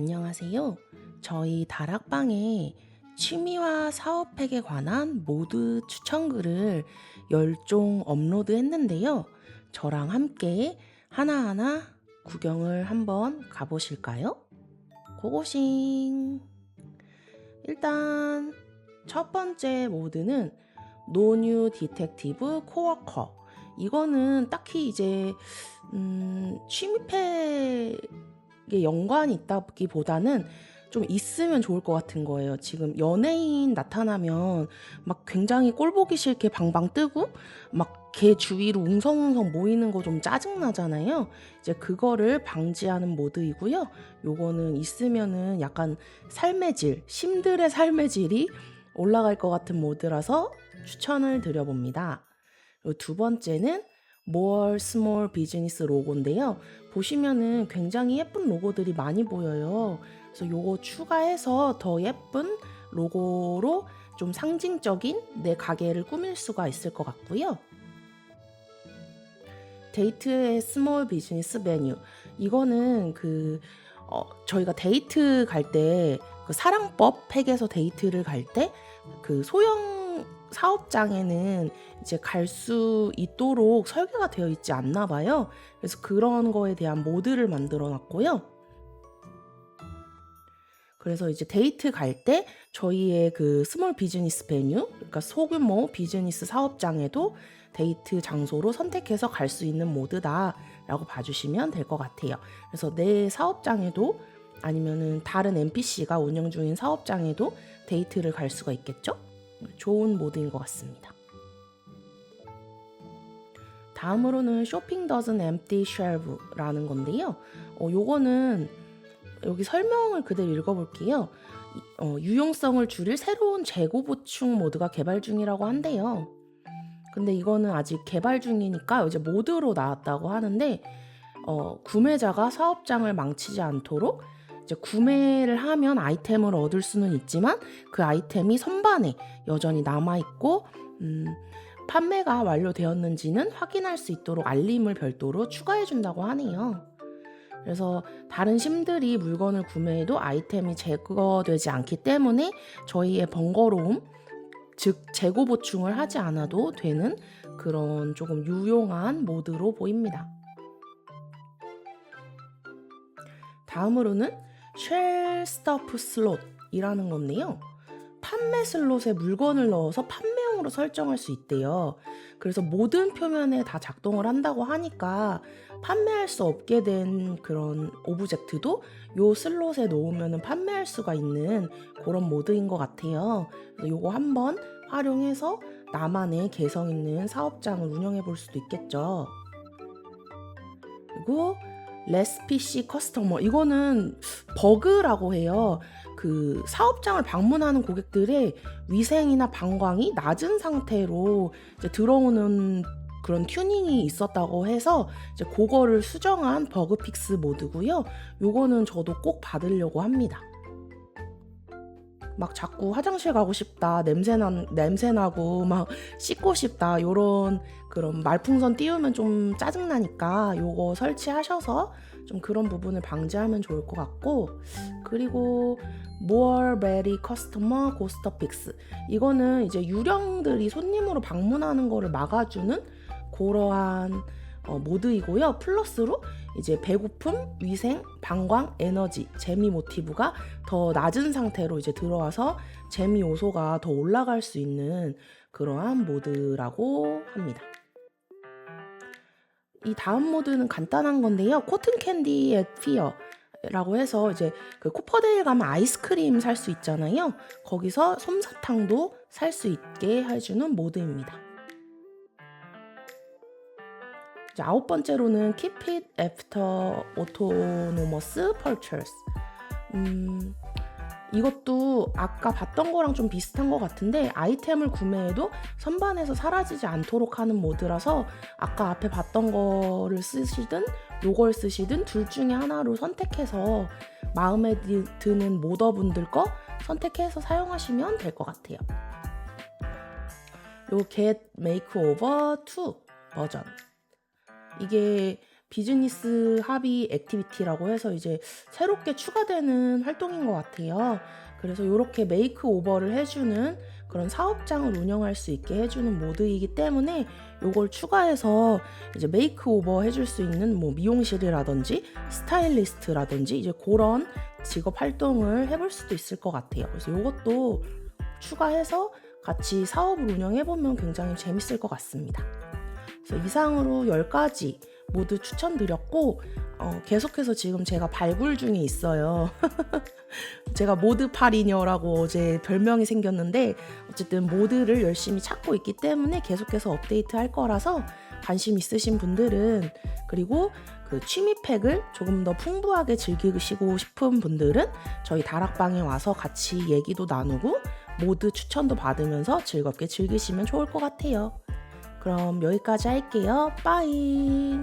안녕하세요. 저희 다락방에 취미와 사업팩에 관한 모드 추천글을 10종 업로드 했는데요. 저랑 함께 하나하나 구경을 한번 가보실까요? 고고싱! 일단 첫 번째 모드는 노뉴 디텍티브 코워커. 이거는 딱히 이제 음, 취미팩 에 연관이 있다기보다는 좀 있으면 좋을 것 같은 거예요. 지금 연예인 나타나면 막 굉장히 꼴 보기 싫게 방방 뜨고 막 걔 주위로 웅성웅성 모이는 거 좀 짜증 나잖아요. 이제 그거를 방지하는 모드이고요. 요거는 있으면은 약간 삶의 질, 심들의 삶의 질이 올라갈 것 같은 모드라서 추천을 드려봅니다. 두 번째는 more small business 로고인데요. 보시면은 굉장히 예쁜 로고들이 많이 보여요. 그래서 요거 추가해서 더 예쁜 로고로 좀 상징적인 내 가게를 꾸밀 수가 있을 것 같고요. 데이트의 스몰 비즈니스 메뉴. 이거는 그, 어, 저희가 데이트 갈 때, 그 사랑법 팩에서 데이트를 갈 때, 그 소형 사업장에는 이제 갈 수 있도록 설계가 되어 있지 않나 봐요. 그래서 그런 거에 대한 모드를 만들어 놨고요. 그래서 이제 데이트 갈 때 저희의 그 스몰 비즈니스 베뉴, 그러니까 소규모 비즈니스 사업장에도 데이트 장소로 선택해서 갈 수 있는 모드다라고 봐주시면 될 것 같아요. 그래서 내 사업장에도 아니면은 다른 NPC가 운영 중인 사업장에도 데이트를 갈 수가 있겠죠? 좋은 모드인 것 같습니다. 다음으로는 쇼핑 더즌 엠티 쉘브라는 건데요. 어, 요거는 여기 설명을 그대로 읽어볼게요. 어, 유용성을 줄일 새로운 재고 보충 모드가 개발 중이라고 한대요. 근데 이거는 아직 개발 중이니까 이제 모드로 나왔다고 하는데 어, 구매자가 사업장을 망치지 않도록 이제 구매를 하면 아이템을 얻을 수는 있지만 그 아이템이 선반에 여전히 남아 있고 음, 판매가 완료되었는지는 확인할 수 있도록 알림을 별도로 추가해 준다고 하네요. 그래서 다른 심들이 물건을 구매해도 아이템이 제거되지 않기 때문에 저희의 번거로움, 즉 재고 보충을 하지 않아도 되는 그런 조금 유용한 모드로 보입니다. 다음으로는 쉘 스터프 슬롯이라는 건데요. 판매 슬롯에 물건을 넣어서 판매용으로 설정할 수 있대요. 그래서 모든 표면에 다 작동을 한다고 하니까 판매할 수 없게 된 그런 오브젝트도 요 슬롯에 놓으면 판매할 수가 있는 그런 모드인 것 같아요. 요거 한번 활용해서 나만의 개성 있는 사업장을 운영해 볼 수도 있겠죠. 그리고 레스피시 커스터머 이거는 버그라고 해요. 그 사업장을 방문하는 고객들의 위생이나 방광이 낮은 상태로 들어오는 그런 튜닝이 있었다고 해서 이제 그거를 수정한 버그 픽스 모드고요. 요거는 저도 꼭 받으려고 합니다. 막 자꾸 화장실 가고 싶다, 냄새 난 냄새 나고 막 씻고 싶다 요런 그런 말풍선 띄우면 좀 짜증 나니까 요거 설치하셔서 좀 그런 부분을 방지하면 좋을 것 같고 그리고 customer ghost fix 이거는 이제 유령들이 손님으로 방문하는 거를 막아주는 그러한 어, 모드이고요. 플러스로 이제 배고픔, 위생, 방광, 에너지, 재미 모티브가 더 낮은 상태로 이제 들어와서 재미 요소가 더 올라갈 수 있는 그러한 모드라고 합니다. 이 다음 모드는 간단한 건데요. 코튼 캔디 의 피어 라고 해서 이제 그 코퍼데일 가면 아이스크림 살 수 있잖아요. 거기서 솜사탕도 살 수 있게 해주는 모드입니다. 아홉 번째로는 Keep It After Autonomous Purchase. 음, 이것도 아까 봤던 거랑 좀 비슷한 것 같은데 아이템을 구매해도 선반에서 사라지지 않도록 하는 모드라서 아까 앞에 봤던 거를 쓰시든 요걸 쓰시든 둘 중에 하나로 선택해서 마음에 드는 모더분들 거 선택해서 사용하시면 될 것 같아요. 요 Get Makeover 2 버전. 이게 비즈니스 합의 액티비티라고 해서 이제 새롭게 추가되는 활동인 것 같아요. 그래서 이렇게 메이크 오버를 해주는 그런 사업장을 운영할 수 있게 해주는 모드이기 때문에 요걸 추가해서 이제 메이크 오버 해줄 수 있는 뭐 미용실이라든지 스타일리스트라든지 이제 그런 직업 활동을 해볼 수도 있을 것 같아요. 그래서 요것도 추가해서 같이 사업을 운영해보면 굉장히 재밌을 것 같습니다. 이상으로 10가지 모두 추천드렸고 어, 계속해서 지금 제가 발굴 중에 있어요. 제가 모드 파리녀라고 어제 별명이 생겼는데 어쨌든 모드를 열심히 찾고 있기 때문에 계속해서 업데이트 할 거라서 관심 있으신 분들은 그리고 그 취미팩을 조금 더 풍부하게 즐기시고 싶은 분들은 저희 다락방에 와서 같이 얘기도 나누고 모드 추천도 받으면서 즐겁게 즐기시면 좋을 것 같아요. 그럼 여기까지 할게요. 빠이.